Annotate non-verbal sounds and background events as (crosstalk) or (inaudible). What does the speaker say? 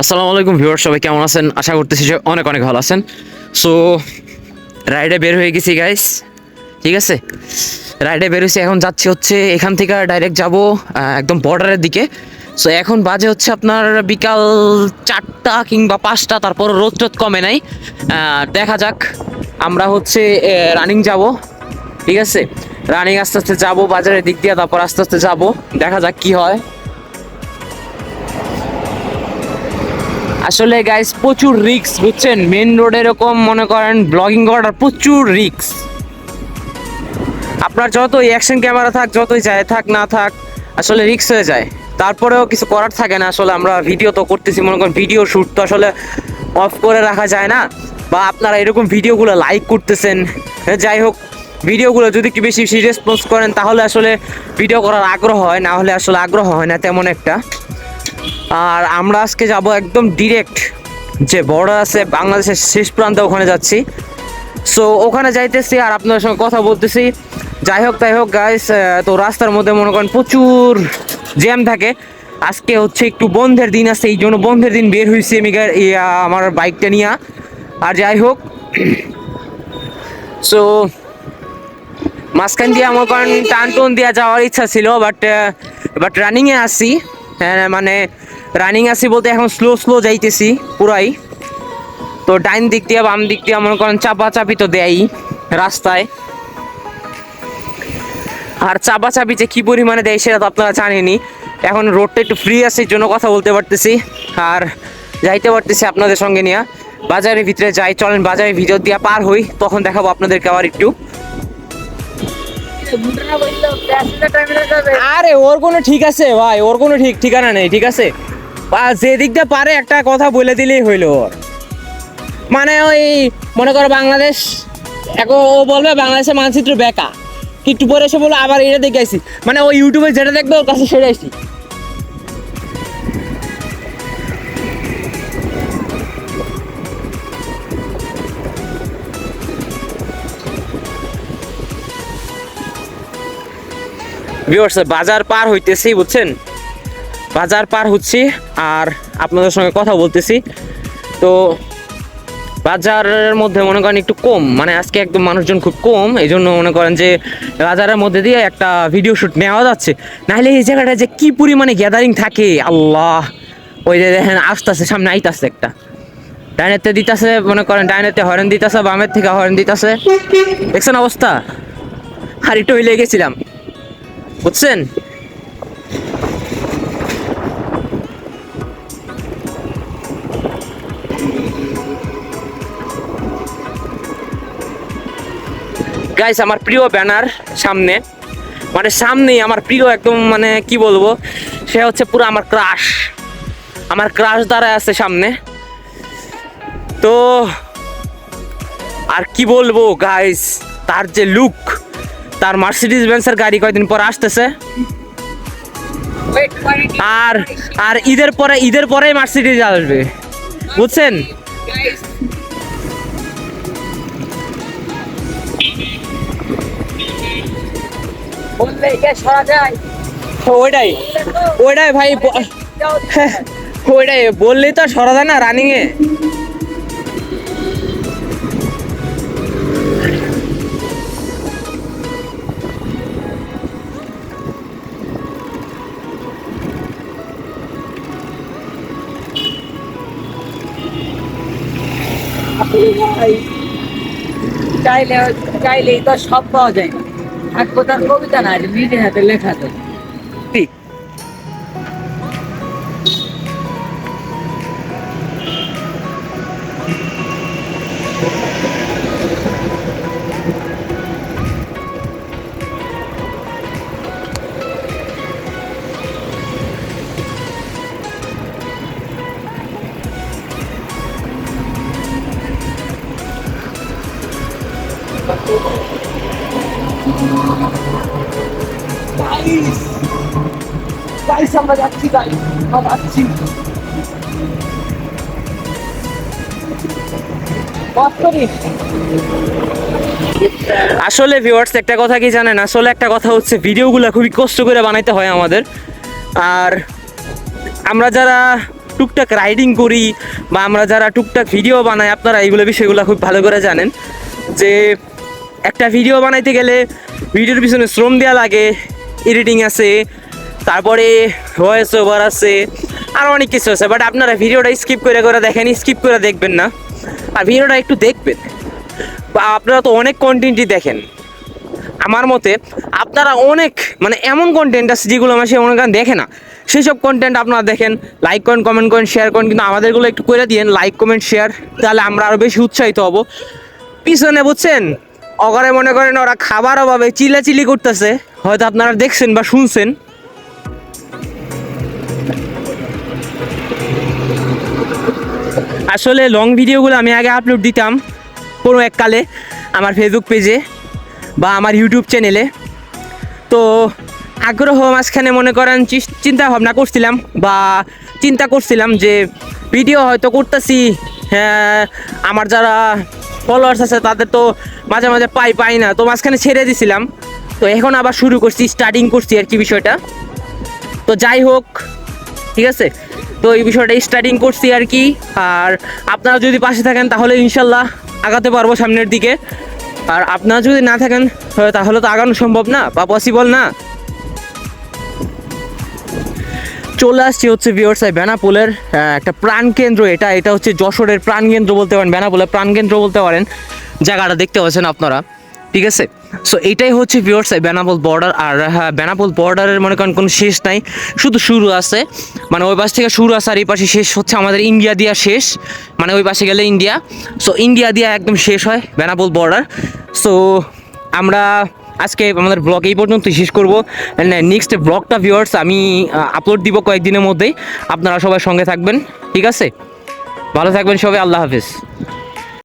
আসসালামু আলাইকুম ভিউয়ার সবাই কেমন আছেন? আশা করতেছি যে অনেক অনেক ভালো আছেন। সো রাইডে বের হয়ে গেছি গাইস ঠিক আছে? রাইডে বের হয়েছি, এখন যাচ্ছি হচ্ছে এখান থেকে ডাইরেক্ট যাব একদম বর্ডারের দিকে। সো এখন বাজে হচ্ছে আপনার বিকাল চারটা কিংবা পাঁচটা, তারপর রোদ টোদ কমে নাই। দেখা যাক, আমরা হচ্ছে রানিং যাব। ঠিক আছে? রানিং আস্তে আস্তে যাব, বাজারের দিক দিয়ে, তারপর আস্তে আস্তে যাব। দেখা যাক কি হয়। আসলে গাইস প্রচুর রিক্স বুঝছেন? মেন রোড এরকম মনে করেন ব্লগিং করার প্রচুর রিক্স আপনার যতই অ্যাকশন ক্যামেরা থাক, যতই যায়, থাক, না থাক, আসলে রিক্স হয়ে যায়। তারপরেও কিছু করার থাকে না, আসলে আমরা ভিডিও তো করতেছি, মনে করেন ভিডিও শ্যুট তো আসলে অফ করে রাখা যায় না। বা আপনারা এরকম ভিডিওগুলো লাইক করতেছেন যাই হোক ভিডিওগুলো যদি একটু বেশি বেশি রেসপন্স করেন, তাহলে আসলে ভিডিও করার আগ্রহ হয়, না হলে আসলে আগ্রহ হয় না, তেমন একটা। আর আমরা আজকে যাব একদম ডিরেক্ট যে বর্ডার আছে বাংলাদেশের শেষ প্রান্তে, ওখানে যাচ্ছি। সো ওখানে যাইতেছি আর আপনাদের সঙ্গে কথা বলতেছি। যাই হোক, তাই হোক গাইস তো রাস্তার মধ্যে মনে করেন প্রচুর জ্যাম থাকে। আজকে হচ্ছে একটু বন্ধের দিন আছে, এই জন্য বন্ধের দিন বের হয়েছি আমি আমার বাইকটা নিয়ে। আর যাই হোক (clears throat) সো মাঝখান দিয়ে আমার কারণ টান টোন দিয়ে যাওয়ার ইচ্ছা ছিল বাট বাট রানিংয়ে আসি মানে রানিং আসি বলতে এখন স্লো স্লো যাইতেছি, পুরাই। তো ডাইন দিক দিয়ে, বাম দিক দিয়ে, মনে করেন চাপা চাপি তো দেয় রাস্তায়। আর চাপা চাপি যে কী পরিমাণে দেয় সেটা তো আপনারা জানেনই। এখন রোডটা একটু ফ্রি আছে জন্য কথা বলতে পারতেছি। আর যাইতে পারতেছি আপনাদের সঙ্গে নিয়ে। বাজারের ভিতরে যাই, চলেন বাজারের ভিতর দিয়ে পার হই, তখন দেখাবো আপনাদেরকে আবার একটু। আরে, ওর কোনো ঠিক আছে, ভাই, ওর কোনো ঠিক ঠিকানা নেই, ঠিক আছে? যে দিকটা পারে, একটা কথা বলে দিলেই হইল ওর। মানে ওই, মনে করো বাংলাদেশ, এখন ও বলবে বাংলাদেশের মানচিত্র বেকা। একটু পরে এসে বলব আবার এটা দেখে আসি মানে ওই ইউটিউবে যেটা দেখবে, ওর কাছে সেটা আসি ভিউয়ার্স বাজার পার হইতেছি, বুঝছেন? বাজার পার হচ্ছি আর আপনাদের সঙ্গে কথা বলতেছি। তো বাজারের মধ্যে মনে করেন একটু কম মানে আজকে একদম মানুষজন খুব কম এই জন্য মনে করেন যে বাজারের মধ্যে দিয়ে একটা ভিডিও শ্যুট নেওয়া যাচ্ছে। নাহলে এই জায়গাটা যে কি পরিমাণে গ্যাদারিং থাকে, আল্লাহ! ওই যে দেখেন, আসতেছে, সামনে আইতাছে একটা। ডাইনেতে দিতাছে, মনে করেন, ডাইনেতে হরেন দিতাছে, বামের থেকে হরেন দিতাছে। দেখছেন অবস্থা? একটু হইলে গেছিলাম। বুঝছেন? গাইস আমার প্রিয় ব্যানার সামনে মানে সামনেই আমার প্রিয় একদম মানে কি বলব, সে হচ্ছে পুরো আমার ক্রাশ আমার ক্রাশ দ্বারা আছে সামনে। তো, আর কি বলব গাইস তার যে লুক তার মার্সিডিজ বেন্সের গাড়ি কয়দিন পর আসতেছে? আর আর ঈদের পরে, ঈদের পরেই মার্সিডিজ আসবে। বুঝছেন? ওইটাই ওইটাই ভাই, ব- ওইটাই, বললেই তো সরা যায় না রানিং চাইলে চাইলেই তো সব পাওয়া যায়। না এক কথার কবিতা না নিজে হাতে লেখা তো। গাইস আমরা যাচ্ছি গাইস আমরা যাচ্ছি। আসলে ভিউয়ার্স একটা কথা কি জানেন? আসলে একটা কথা হচ্ছে, ভিডিওগুলো খুবই কষ্ট করে বানাইতে হয় আমাদের। আর আমরা যারা টুকটাক রাইডিং করি বা আমরা যারা টুকটাক ভিডিও বানাই, আপনারা এইগুলো বিষয়গুলো খুব ভালো করে জানেন। যে একটা ভিডিও বানাইতে গেলে ভিডিওর পিছনে শ্রম দেওয়া লাগে এডিটিং আছে, তারপরে ভয়েস ওভার আছে, আর অনেক কিছু আছে বাট আপনারা ভিডিওটা স্কিপ করে করে দেখেন স্কিপ করে দেখবেন না। আর ভিডিওটা একটু দেখবেন। বা আপনারা তো অনেক কন্টেন্টই দেখেন। আমার মতে আপনারা অনেক মানে এমন কন্টেন্ট আছে যেগুলো আমার সে অনেক দেখে না। সেই সব কন্টেন্ট আপনারা দেখেন লাইক করেন কমেন্ট করেন শেয়ার করেন, কিন্তু আমাদেরগুলো একটু করে দিয়েন লাইক কমেন্ট শেয়ার তাহলে আমরা আরও বেশি উৎসাহিত হব। পিছনে বুঝছেন? অগরে মনে করেন ওরা খাবার অভাবে চিলাচিলি করতেছে। হয়তো আপনারা দেখছেন বা শুনছেন। আসলে লং ভিডিওগুলো আমি আগে আপলোড দিতাম কোনো এককালে আমার ফেসবুক পেজে বা আমার ইউটিউব চ্যানেলে তো আগ্রহ মাঝখানে মনে করেন চিন্তা ভাবনা করছিলাম বা চিন্তা করছিলাম যে ভিডিও হয়তো করতেছি হ্যাঁ আমার যারা ফলোয়ার্স আছে, তাদের তো মাঝে মাঝে পাই পাই না। তো মাঝখানে ছেড়ে দিছিলাম। তো এখন আবার শুরু করছি স্টার্টিং করছি আর কি বিষয়টা। তো যাই হোক, ঠিক আছে? তো এই বিষয়টা স্টার্টিং করছি আর কি। আর আপনারা যদি পাশে থাকেন, তাহলে ইনশাল্লাহ আগাতে পারব সামনের দিকে। আর আপনারা যদি না থাকেন, তাহলে- তো আগানো সম্ভব না, বা পসিবল না। চলে আসছি হচ্ছে ভিওর্স বেনাপোলের একটা প্রাণকেন্দ্র এটা এটা হচ্ছে যশোরের প্রাণকেন্দ্র বলতে পারেন, বেনাপোলের প্রাণকেন্দ্র বলতে পারেন, জায়গাটা দেখতে পাচ্ছেন আপনারা, ঠিক আছে? সো এটাই হচ্ছে ভিওর্স বেনাপোল বর্ডার আর হ্যাঁ বেনাপোল বর্ডারের মনে করেন কোনো শেষ নাই, শুধু শুরু আছে মানে ওই পাশ থেকে শুরু আছে, আর এই পাশে শেষ হচ্ছে আমাদের ইন্ডিয়া দিয়া শেষ মানে ওই পাশে গেলে ইন্ডিয়া সো ইন্ডিয়া দিয়া একদম শেষ হয় বেনাপোল বর্ডার সো আমরা আজকে আমাদের ব্লগ এই পর্যন্ত শেষ করব। নেক্সট ব্লগটা ভিউয়ার্স আমি আপলোড দিব কয়েকদিনের মধ্যেই। আপনারা সবাই সঙ্গে থাকবেন, ঠিক আছে? ভালো থাকবেন সবাই, আল্লাহ হাফিজ।